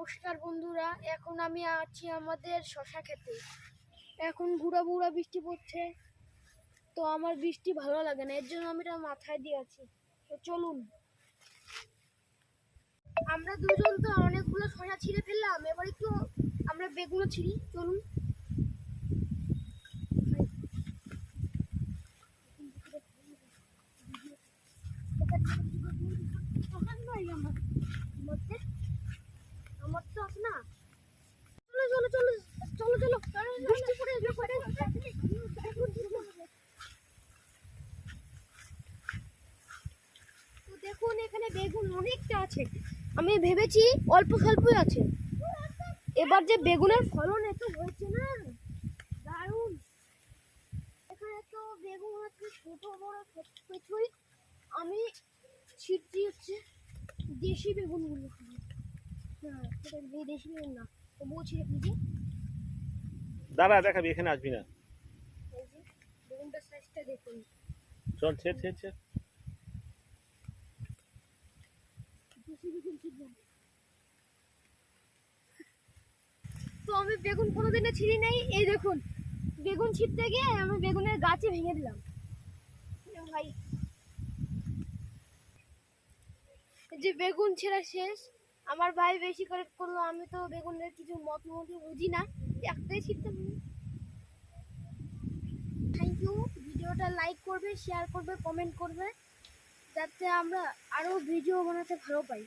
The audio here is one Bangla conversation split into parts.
নমস্কার বন্ধুরা, এখন আমি আছি আমাদের শশা খেতে। এখন গুঁড়া গুঁড়া বৃষ্টি পড়ছে, তো আমার বৃষ্টি ভালো লাগে না, এর জন্য আমি এটা মাথায় দিয়ে আছি। তো চলুন। আমরা দুজন তো অনেকগুলো শশা ছিঁড়ে ফেললাম, এবার একটু আমরা বেগুনও ছিঁড়ি, চলুন। মধ্যে আমার তো আছে না চলো চলো চলো চলো চলো বৃষ্টি পড়ে পড়ে তো দেখুন, এখানে বেগুন অনেকটা আছে। আমি ভেবেছি অল্প স্বল্পই আছে। এবার যে বেগুনের ফলন এত হয়েছে না, দারুণ। এখানে তো বেগুন আছে, ছোট, বড় কিছুই। আমি ছিটছি হচ্ছে দেশি বেগুনগুলো। বে- দেশি বেগুন না তবুও ছিঁড়ে ফেলছি দাঁড়া দেখাবি এখানে আসবি না। চল ছেড় ছেড় ছেড়। তো আমি বেগুন কোনোদিনও ছিঁড়ি নাই। এই দেখুন বেগুন ছিঁড়তে গিয়ে আমি বেগুনের গাছে ভেঙে দিলাম। ভাই। যে বেগুন ছেঁড়া শেষ। আমার ভাই বেশি করে করল আমি তো বেগুনের কিছু মত মতো বুঝি না। একটাই ছিঁড়তে থ্যাংক ইউ ভিডিওটা লাইক করবে শেয়ার করবে কমেন্ট করবে, যাতে আমরা আরও ভিডিও বানাতে ভালো পাই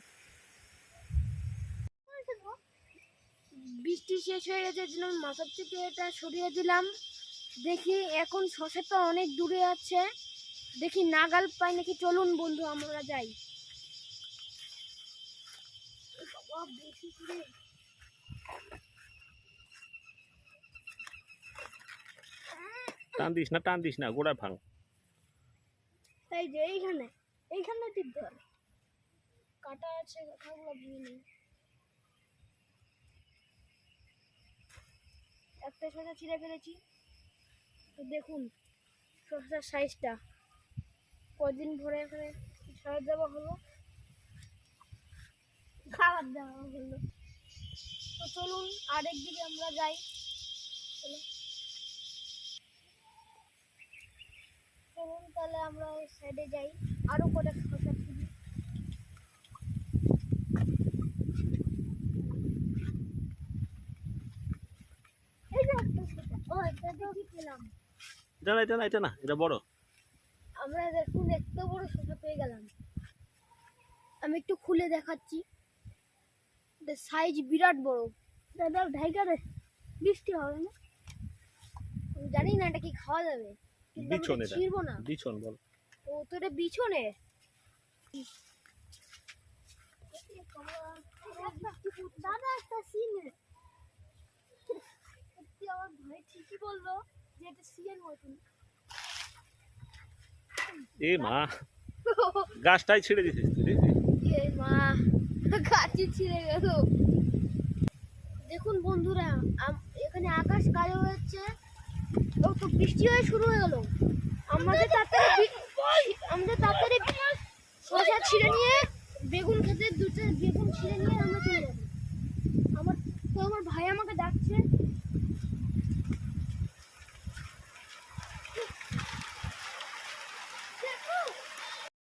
বৃষ্টি শেষ হয়ে গেছে জন্য মাথার থেকে এটা সরিয়ে দিলাম। দেখি এখন শশাটা অনেক দূরে আছে। দেখি নাগাল পাই নাকি, চলুন বন্ধু, আমরা যাই। বেশি দূরে। টান দিস না, টান দিস না, গোড়া ভাঙ। এই যে এইখানে এইখানে টিপতে হবে কাটা আছে, কাটাগুলো ভুলে নেই একটা শসা ছিঁড়ে ফেলেছি। তো দেখুন শসার সাইজটা কদিন ধরে এখানে সার দেওয়া হলো। খাবার দেওয়া হলো। তো চলুন, আরেক দিকে আমরা যাই। চলো চলুন তাহলে আমরা ওই সাইডে যাই। আরও করে শসা ছিঁড়ি এই যে একটা শসা ও এটা তো কি পেলাম। এটা না এটা না এটা না এটা বড়। আমরা দেখুন এত বড় শসা পেয়ে গেলাম। আমি একটু খুলে দেখাচ্ছি। সাইজ বিরাট বড়। দাদা ঢাইকা বৃষ্টি হবে না? জানি না এটা কি খাওয়া যাবে। বিছন এটা। না। বিছন বল। ও তো এটা বিছনে? দাদা একটা সিনে। আমার ভাই ঠিকই বলল যে এটা সিয়ের মতন। এ মা গাছটাই ছেড়ে দিছিস তুই এ মা গাছে ছিঁড়ে গেল। দেখুন বন্ধুরা এখানে আকাশ কালো হচ্ছে ও তো বৃষ্টি হয়ে শুরু হয়ে গেল। আমাদের তাড়াতাড়ি আমাদের তাড়াতাড়ি শসা ছিঁড়ে নিয়ে বেগুন খেতে দুটো বেগুন ছিঁড়ে নিয়ে আমরা চলে যাব। আমার তো আমার ভাই আমাকে